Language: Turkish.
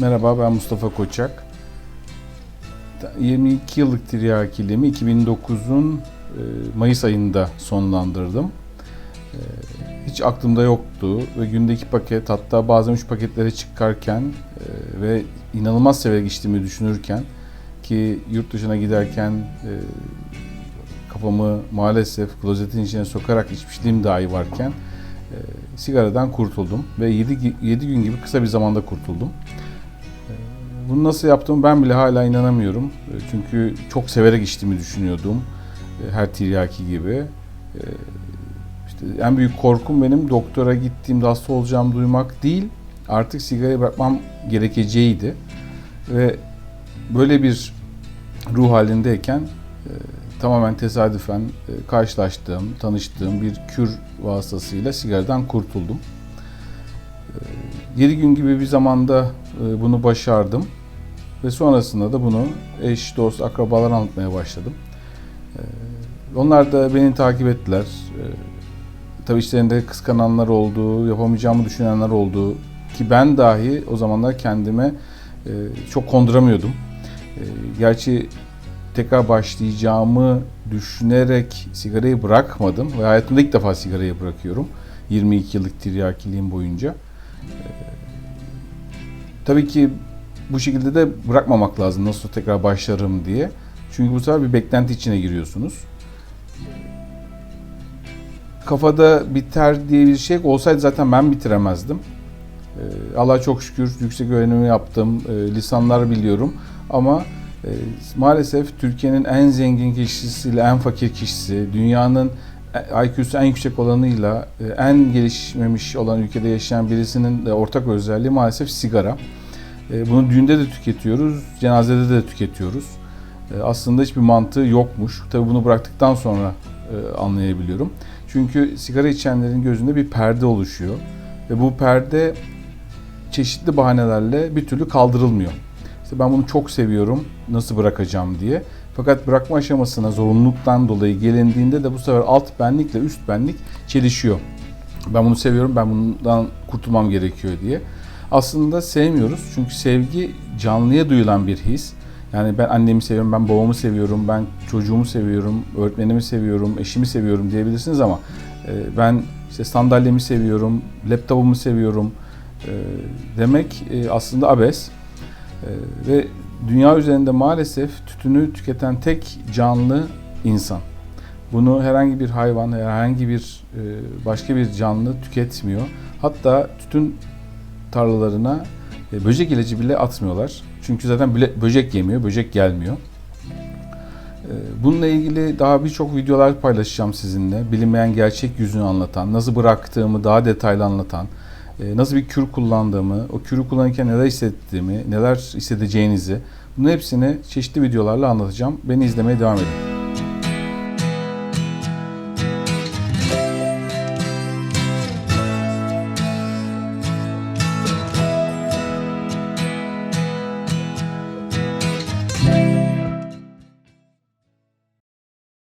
Merhaba ben Mustafa Koçak. 22 yıllık tiryakiliğimi 2009'un e, Mayıs ayında sonlandırdım. E, Hiç aklımda yoktu ve gündeki paket hatta bazen 3 paketlere çıkarken e, ve inanılmaz seviyeye geçtiğimi düşünürken ki yurt dışına giderken kafamı maalesef klozetin içine sokarak içmişliğim dahi varken sigaradan kurtuldum ve 7, 7 gün gibi kısa bir zamanda kurtuldum. Bunu nasıl yaptım ben bile hala inanamıyorum. E, Çünkü çok severek içtiğimi düşünüyordum. E, Her tiryaki gibi. E, İşte en büyük korkum benim doktora gittiğimde hasta olacağımı duymak değil. Artık sigarayı bırakmam gerekeceğiydi. Ve böyle bir ruh halindeyken tamamen tesadüfen karşılaştığım, tanıştığım bir kür vasıtasıyla sigaradan kurtuldum. 7 gün gibi bir zamanda bunu başardım ve sonrasında da bunu eş, dost, akrabalara anlatmaya başladım. E, Onlar da beni takip ettiler. E, Tabii içlerinde kıskananlar oldu, yapamayacağımı düşünenler oldu ki ben dahi o zamanlar kendime e, çok konduramıyordum. E, Gerçi tekrar başlayacağımı düşünerek sigarayı bırakmadım ve hayatımda ilk defa sigarayı bırakıyorum. 22 yıllık tiryakiliğim boyunca. Ee, tabii ki bu şekilde de bırakmamak lazım nasıl tekrar başlarım diye. Çünkü bu sefer bir beklenti içine giriyorsunuz. Kafada biter diye bir şey olsaydı zaten ben bitiremezdim. Ee, Allah'a çok şükür yüksek öğrenimi yaptım, e, lisanlar biliyorum ama e, maalesef Türkiye'nin en zengin kişisiyle en fakir kişisi, dünyanın IQ'su en yüksek olanıyla e, en gelişmemiş olan ülkede yaşayan birisinin de ortak özelliği maalesef sigara. E, Bunu düğünde de tüketiyoruz, cenazede de tüketiyoruz. E, Aslında hiçbir mantığı yokmuş. Tabii bunu bıraktıktan sonra e, anlayabiliyorum. Çünkü sigara içenlerin gözünde bir perde oluşuyor. Ve bu perde çeşitli bahanelerle bir türlü kaldırılmıyor. İşte ben bunu çok seviyorum, nasıl bırakacağım diye. Fakat bırakma aşamasına zorunluluktan dolayı gelindiğinde de bu sefer alt benlikle üst benlik çelişiyor. Ben bunu seviyorum, ben bundan kurtulmam gerekiyor diye. Aslında sevmiyoruz çünkü sevgi canlıya duyulan bir his. Yani ben annemi seviyorum, ben babamı seviyorum, ben çocuğumu seviyorum, öğretmenimi seviyorum, eşimi seviyorum diyebilirsiniz ama e, ben işte sandalyemi seviyorum, laptopumu seviyorum e, demek e, aslında abes. Ve dünya üzerinde maalesef tütünü tüketen tek canlı insan. Bunu herhangi bir hayvan, herhangi bir başka bir canlı tüketmiyor. Hatta tütün tarlalarına e, böcek ilacı bile atmıyorlar. Çünkü zaten böcek yemiyor, böcek gelmiyor. E, Bununla ilgili daha birçok videolar paylaşacağım sizinle. Bilinmeyen gerçek yüzünü anlatan, nasıl bıraktığımı daha detaylı anlatan, e, nasıl bir kür kullandığımı, o kürü kullanırken neler hissettiğimi, neler hissedeceğinizi bunun hepsini çeşitli videolarla anlatacağım. Beni izlemeye devam edin.